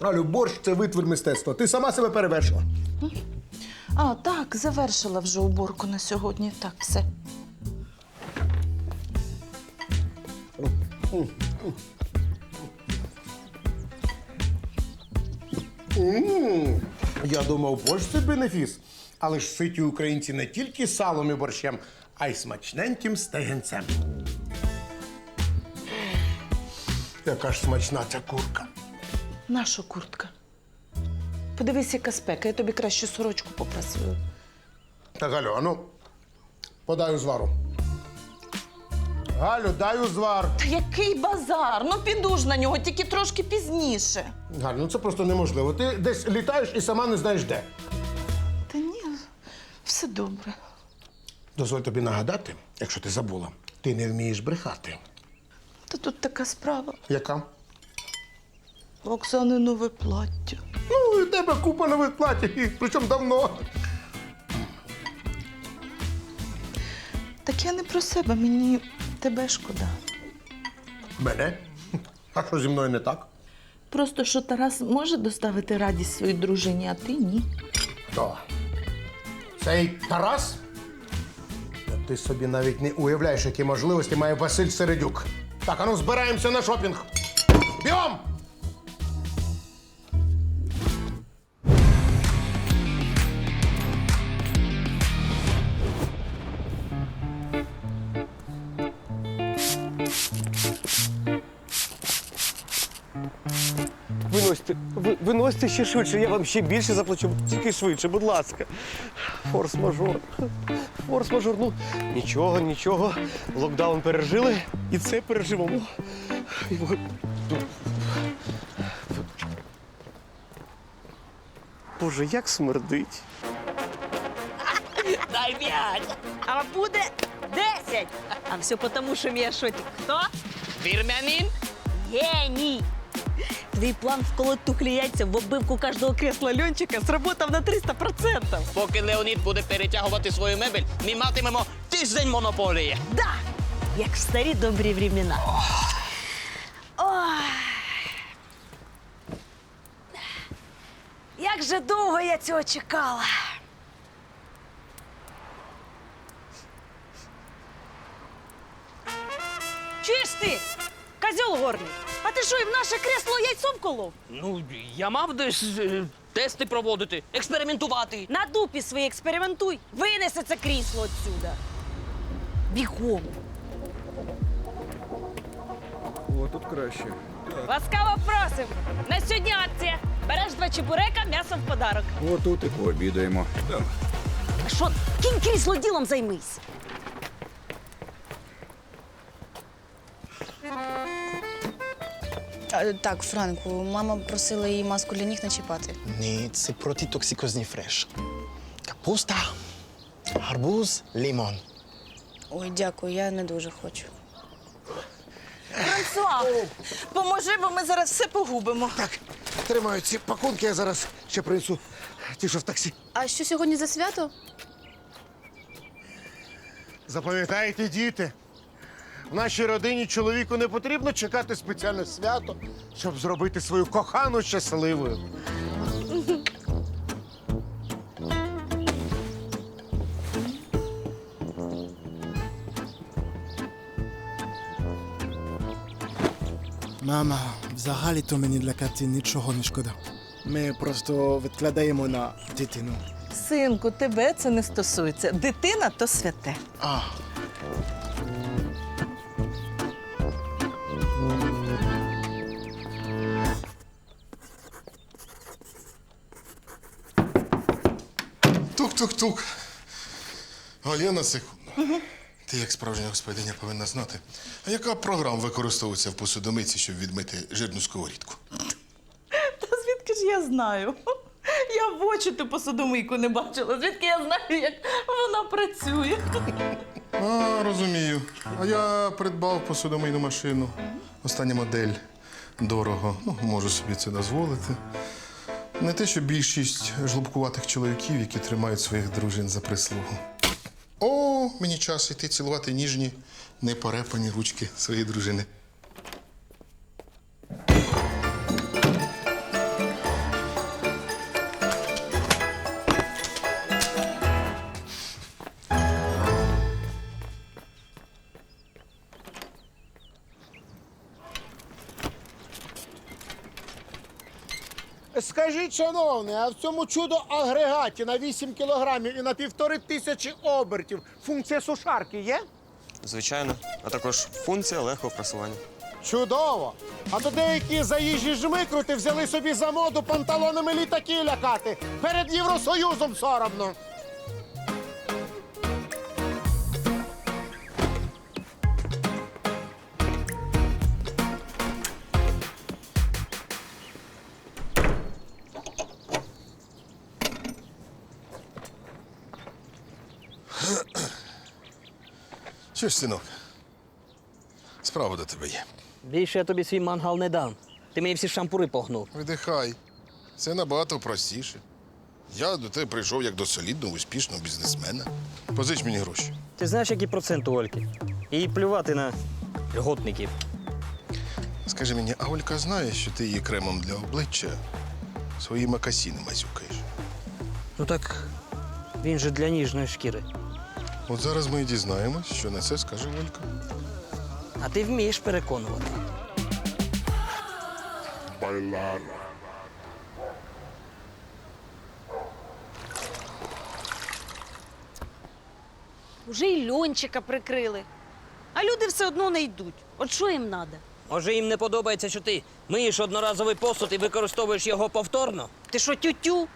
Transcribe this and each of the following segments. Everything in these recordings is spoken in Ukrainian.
Галю, борщ це витвір мистецтва. Ти сама себе перевершила. А, так, завершила вже уборку на сьогодні. Так, все. Я думав, борщ це бенефіс. Але ж ситі українці не тільки салом і борщем, а й смачненьким стегенцем. Яка ж смачна ця курка. Наша куртка. Подивись, яка спека, я тобі краще сорочку попрасую. Так, Галю, а ну, подай узвару. Галю, дай узвар. Та який базар? Ну піду ж на нього, тільки трошки пізніше. Галю, ну це просто неможливо. Ти десь літаєш і сама не знаєш де. Та ні, все добре. Дозволь тобі нагадати, якщо ти забула, ти не вмієш брехати. Та тут така справа. Яка? Оксани нове плаття. Ну, і в тебе купа нових платів, і причому давно. Так я не про себе, мені тебе шкода. Мене? А що зі мною не так? Просто що Тарас може доставити радість своїй дружині, а ти ні. Хто? Цей Тарас? Та ти собі навіть не уявляєш, які можливості має Василь Середюк. Так, а ну збираємося на шопінг. Бігом! Виносьте, ви, виносьте ще швидше, я вам ще більше заплачу, тільки швидше, будь ласка. Форс-мажор. Форс-мажор. Ну, нічого, нічого. Локдаун пережили і це переживемо. Боже, як смердить. Дай п'ять. А буде десять. А все потому, що мій шотик. Хто? Вірмянин? Геній. Твій план вколоту клієнтів в оббивку кожного кресла льончика сработав на 300%. Поки Леонід буде перетягувати свою мебель, ми матимемо тиждень монополії. Да! Як в старі добрі времена. Як же довго я цього чекала. Чуєш ти, козьол горний? А ти що, і в наше кресло яйцом колов? Ну, я мав десь е, тести проводити, експериментувати. На дупі свої експериментуй. Винеси це крісло отсюда. Бігом. О, тут краще. Ласкаво просим. На сьогодні акція. Береш два чебурека, м'ясо в подарок. О, тут і пообідаємо. Так. Що, кінь крісло ділом займись. Так, Франку, мама просила її маску для ніг не чіпати. Ні, це протитоксикозний фреш. Капуста, гарбуз, лимон. Ой, дякую, я не дуже хочу. Франсуа, поможи, бо ми зараз все погубимо. Так, тримаю ці пакунки, я зараз ще принесу ті, що в таксі. А що сьогодні за свято? Запам'ятайте, діти. В нашій родині чоловіку не потрібно чекати спеціальне свято, щоб зробити свою кохану щасливою. Мама, взагалі-то мені для Каті нічого не шкода. Ми просто відкладаємо на дитину. Синку, тебе це не стосується. Дитина то святе. А, Тук-тук-тук. Галина секунду. Ти, як справжня господиня, повинна знати. А яка програма використовується в посудомиці, щоб відмити жирну сковорідку? Та звідки ж я знаю? Я в очі ту посудомийку не бачила. Звідки я знаю, як вона працює? А, розумію. А я придбав посудомийну машину. Остання модель дорого. Ну, можу собі це дозволити. Не те, що більшість жлобкуватих чоловіків, які тримають своїх дружин за прислугу. О, мені час іти цілувати ніжні, непорепані ручки своєї дружини. Скажіть, шановний, а в цьому чудо агрегаті на 8 кілограмів і на півтори тисячі обертів функція сушарки є? Звичайно, а також функція легкого просування. Чудово! А то деякі заїжджі жмикрути взяли собі за моду панталонами літаки лякати. Перед Євросоюзом соромно. Що ж, синок? Справа до тебе є. Більше я тобі свій мангал не дам. Ти мені всі шампури погнув. Видихай. Це набагато простіше. Я до тебе прийшов як до солідного, успішного бізнесмена. Позич мені гроші. Ти знаєш, які проценти у Ольки? І плювати на льготників. Скажи мені, а Олька знає, що ти її кремом для обличчя свої макасіни мазюкаєш? Ну так він же для ніжної шкіри. От зараз ми і дізнаємось, що на це скаже Олька. А ти вмієш переконувати. Уже й льончика прикрили. А люди все одно не йдуть. От що їм треба? Може, їм не подобається, що ти миєш одноразовий посуд і використовуєш його повторно? Ти що, тютю?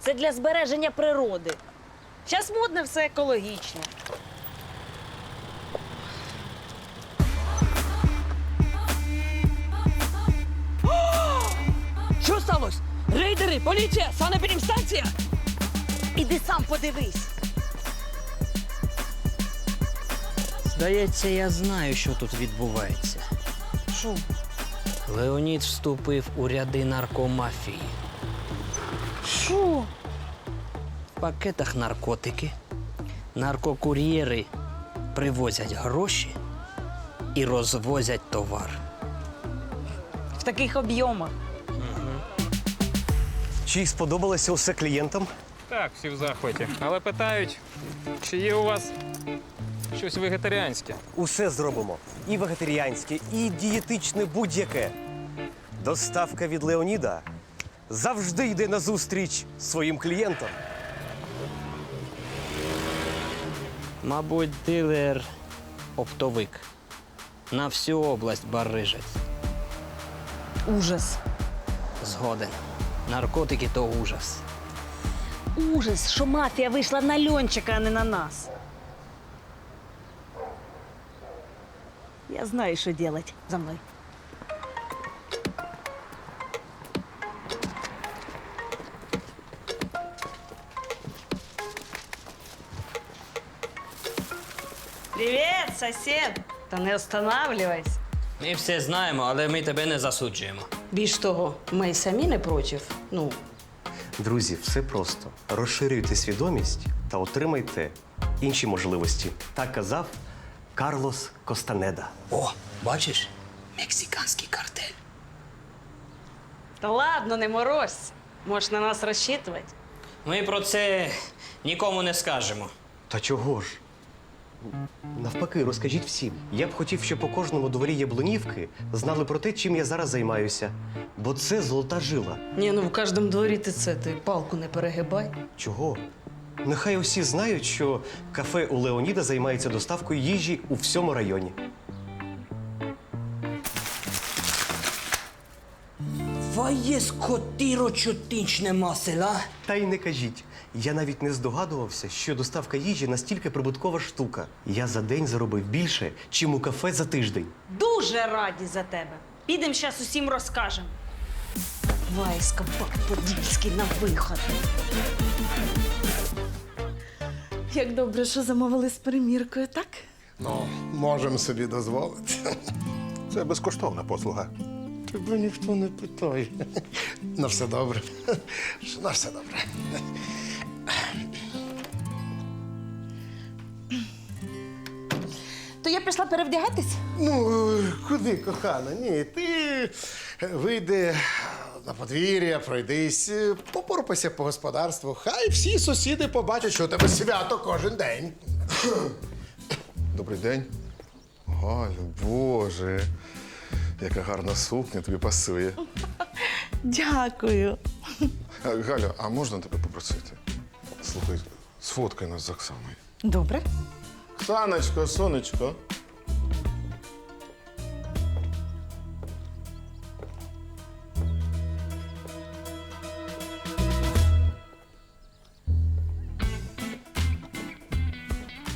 Це для збереження природи. Зараз модне все екологічно. Що сталося? Рейдери, поліція, санепідемстанція? Іди сам подивись. Здається, я знаю, що тут відбувається. Що? Леонід вступив у ряди наркомафії. Що? В пакетах наркотики. Наркокур'єри привозять гроші і розвозять товар. В таких об'ємах. Чи сподобалося усе клієнтам? Так, всі в захваті. Але питають, чи є у вас щось вегетаріанське? Усе зробимо. І вегетаріанське, і дієтичне будь-яке. Доставка від Леоніда завжди йде на зустріч своїм клієнтам. Мабуть, дилер оптовик. На всю область барижить. Ужас. Згоден. Наркотики то ужас. Ужас, що мафія вийшла на льончика, а не на нас. Я знаю, що робити. За мною. Сосед! Та не останавливайся. Ми все знаємо, але ми тебе не засуджуємо. Більш того, ми й самі не проти. Ну, Друзі, все просто. Розширюйте свідомість та отримайте інші можливості. Так казав Карлос Костанеда. О, бачиш? Мексиканський картель. та ладно, не морозь. Можеш на нас розчитувати. Ми про це нікому не скажемо. Та чого ж? Навпаки, розкажіть всім. Я б хотів, щоб по кожному дворі Яблунівки знали про те, чим я зараз займаюся. Бо це золота жила. Ні, ну в кожному дворі ти це, ти палку не перегибай. Чого? Нехай усі знають, що кафе у Леоніда займається доставкою їжі у всьому районі. Твоє скотиро чутичне масела. Та й не кажіть. Я навіть не здогадувався, що доставка їжі настільки прибуткова штука. Я за день заробив більше, чим у кафе за тиждень. Дуже раді за тебе. Підемо зараз усім розкажемо. Вайська по-подільськи на виход. Як добре, що замовили з переміркою, так? Ну, можемо собі дозволити. Це безкоштовна послуга. Тебе ніхто не питає. На все добре. На все добре. То я пішла перевдягатись? Ну, куди, кохана? Ні, ти вийди на подвір'я, пройдись, попорпайся по господарству. Хай всі сусіди побачать, що у тебе свято кожен день. Добрий день. Галю, Боже, яка гарна сукня тобі пасує. Дякую. Е, Галя, а можна тебе попросити? Слухай, сфоткай нас з Оксаною. Добре. Оксаночко, сонечко.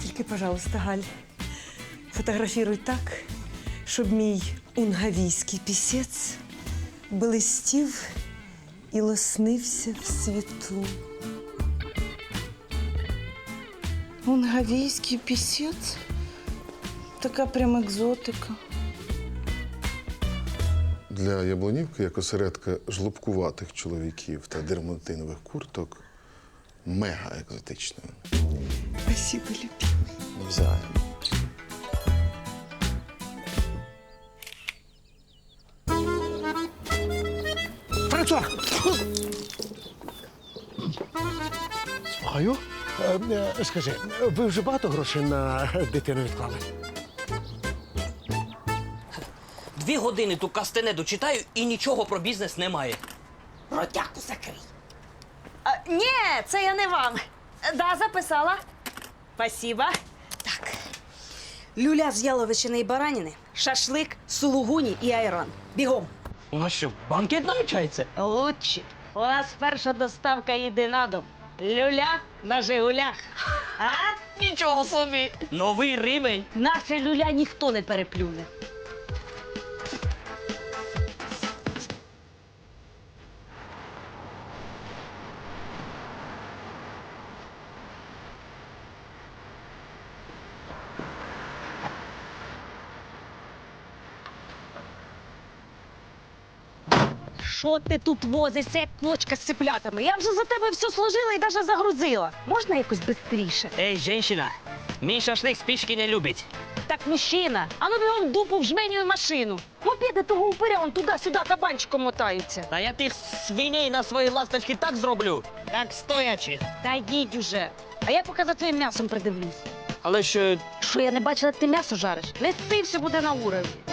Тільки, пожалуйста, Галь, фотографіруй так, щоб мій унгавійський пісець блистів і лоснився в світу. Унгавійський пісець. Така прям екзотика. Для Яблонівки, як осередка жлобкуватих чоловіків та дерматинових курток, мега екзотичною. Спасибо, любі. Навзаєм. Франсуа! Слухаю. Е, Скажи, ви вже багато грошей на дитину відклали? Дві години ту кастенеду читаю і нічого про бізнес немає. Ротяку закрий. А, ні, це я не вам. Да, записала. Спасибо. Так. Люля з яловичини і баранини, шашлик, сулугуні і айран. Бігом. У нас що, банкет навчається? Лучше. У нас перша доставка їде на дом. Люля на Жигулях. А? Нічого собі. Новий рівень. Наше люля ніхто не переплюне. Що ти тут возишся, як кночка з цеплятами? Я вже за тебе все сложила і навіть загрузила. Можна якось швидше? Ей, жінщина, мій шашлик спішки не любить. Так, мужчина, а ну бігом дупу в жменю машину. Мопеди того упиря, он туди-сюди кабанчиком мотаються. Та я тих свиней на свої ласточки так зроблю. Так стоячи. Та йдіть уже. А я поки за твоїм м'ясом придивлюсь. Але що Що я не бачила, як ти м'ясо жариш? Не все буде на уровні.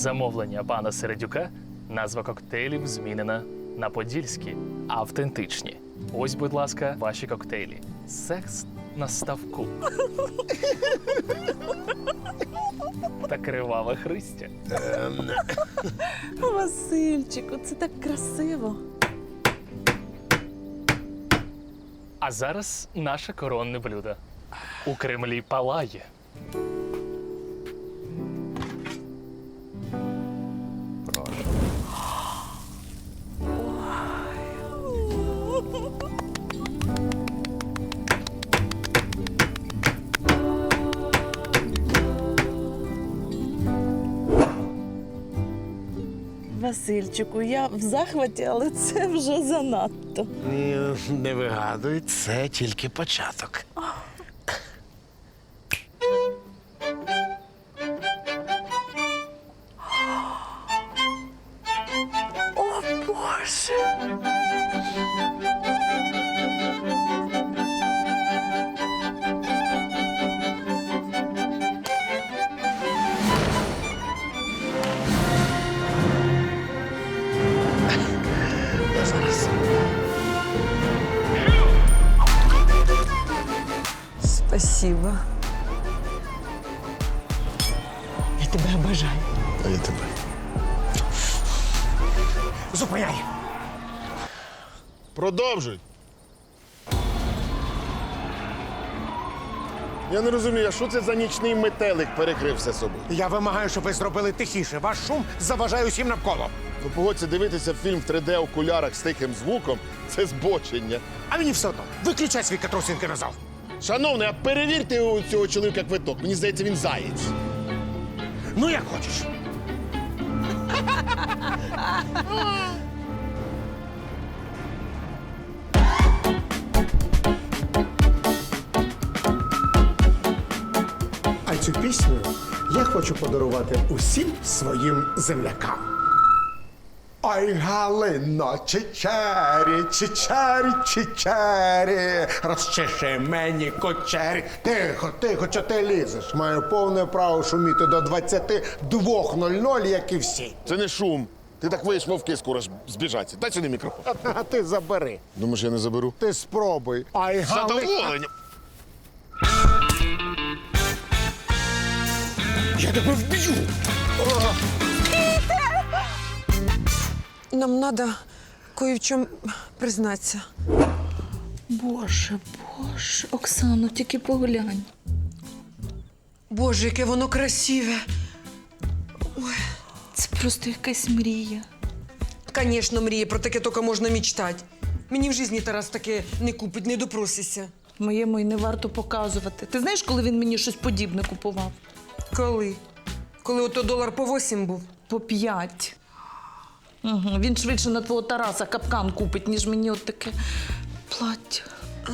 Замовлення пана Середюка назва коктейлів змінена на подільські, автентичні. Ось, будь ласка, ваші коктейлі. Секс на ставку. Та криваве Христя. Васильчику, це так красиво. А зараз наше коронне блюдо. У Кремлі палає. Васильчику, я в захваті, але це вже занадто. Ні, не вигадуй, це тільки початок. Тебе обожаю. А я тебе. Зупиняй! Продовжуй. Я не розумію, а що це за нічний метелик перекрив все собою? Я вимагаю, щоб ви зробили тихіше. Ваш шум заважає усім навколо. Ну, погодься, дивитися фільм в 3D-окулярах з тихим звуком це збочення. А мені все одно. Виключай свій катрусин кінозал. Шановний, а перевірте у цього чоловіка квиток. Мені здається, він заєць. Ну, як хочеш. А цю пісню я хочу подарувати усім своїм землякам. Ой, Галино, чичері, чичері, чичері, розчеши мені кочері. Тихо, тихо, чого ти лізеш? Маю повне право шуміти до 22.00, як і всі. Це не шум. Ти так виїш вовки скоро ж збіжаться. Дай сюди мікрофон. А ти забери. Думаєш, я не заберу? Ти спробуй. Ай, Галино. Задоволення. Я тебе вб'ю. Нам надо кое в чем признаться. Боже, боже, Оксано, тільки поглянь. Боже, яке воно красиве. Це просто якась мрія. Звісно, мріє, про таке тільки можна мечтати. Мені в житті Тарас таке не купить, не допросися. Моєму і не варто показувати. Ти знаєш, коли він мені щось подібне купував? Коли? Коли ото долар по 8 був? По п'ять. Угу. Він швидше на твого Тараса капкан купить, ніж мені от таке плаття.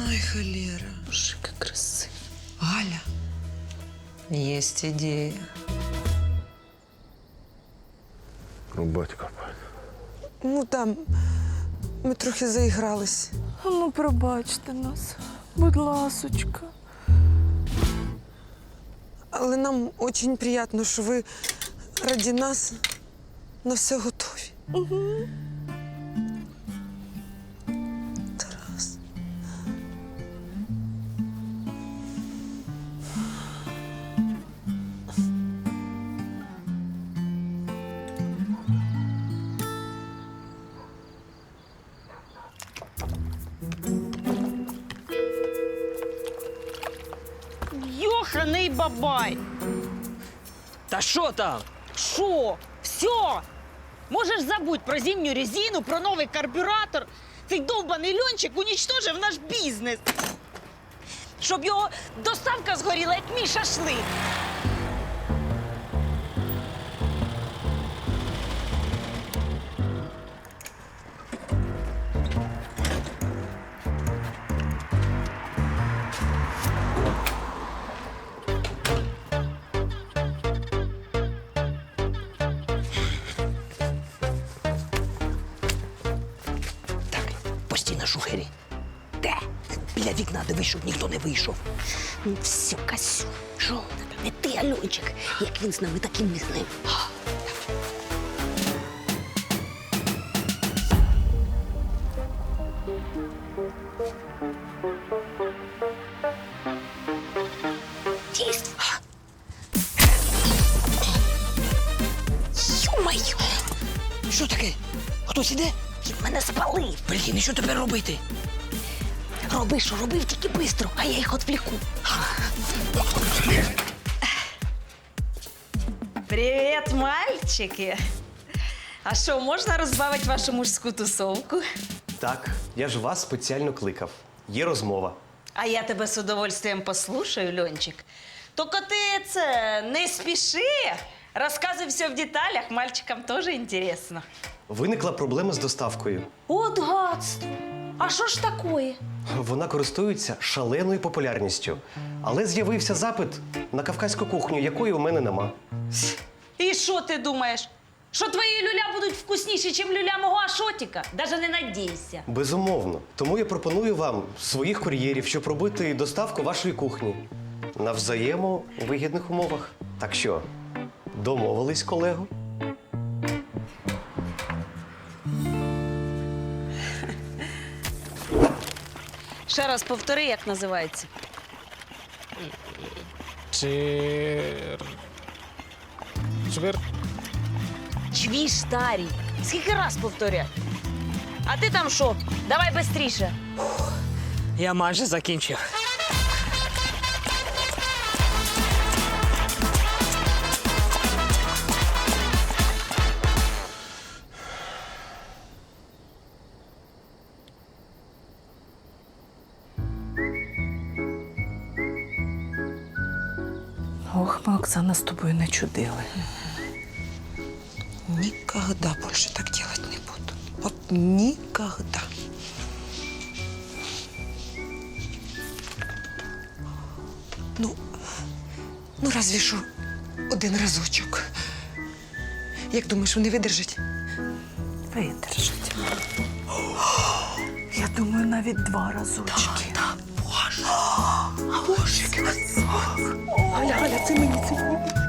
Ай, холера. Боже, яке красиве. Галя. Есть ідея. Рубать копать. Ну там ми трохи заігрались. Ну, пробачте нас, будь ласочка. Але нам дуже приємно, що ви раді нас на все готові. Тарас. Йоханий бабай! Та що там? Що? Все! Можеш забудь про зимню резину, про новий карбюратор. Цей довбаний льончик унічтожив наш бізнес. Щоб його доставка згоріла, як мій шашлик. Біля вікна дивись, щоб ніхто не вийшов. Ну, все, Касю, що не ти, Альончик, як він з нами, так і ми з ним. Дійсно. Що таке? Хтось іде? Він мене спалив. Блін, і що тепер робити? Роби, що робив, тільки бистро, а я їх отвлеку. Привіт, мальчики. А що, можна розбавити вашу мужську тусовку? Так, я ж вас спеціально кликав. Є розмова. А я тебе з удовольствием послушаю, Льончик. Тільки ти це не спіши. Розказуй все в деталях, мальчикам теж інтересно. Виникла проблема з доставкою. От гадство. А що ж такое? Вона користується шаленою популярністю. Але з'явився запит на кавказьку кухню, якої у мене нема. І що ти думаєш? Що твої люля будуть вкусніші, ніж люля мого Ашотіка? Даже не надійся. Безумовно. Тому я пропоную вам своїх кур'єрів, щоб робити доставку вашої кухні на взаємовигідних умовах. Так що, домовились, колего? Ще раз повтори, як називається. Чир... Чвир... Чвіш, старій. Скільки раз повторяти? А ти там що? Давай швидше. Я майже закінчив. Ох, ми Оксана з тобою не чудили. Никогда больше так делать не буду. Вот никогда. Ну, ну разве що один разочок. Як думаєш, вони видержать? Видержать. Я думаю, навіть два разочки. Боже, яке Галя, Галя, це мені, це мені.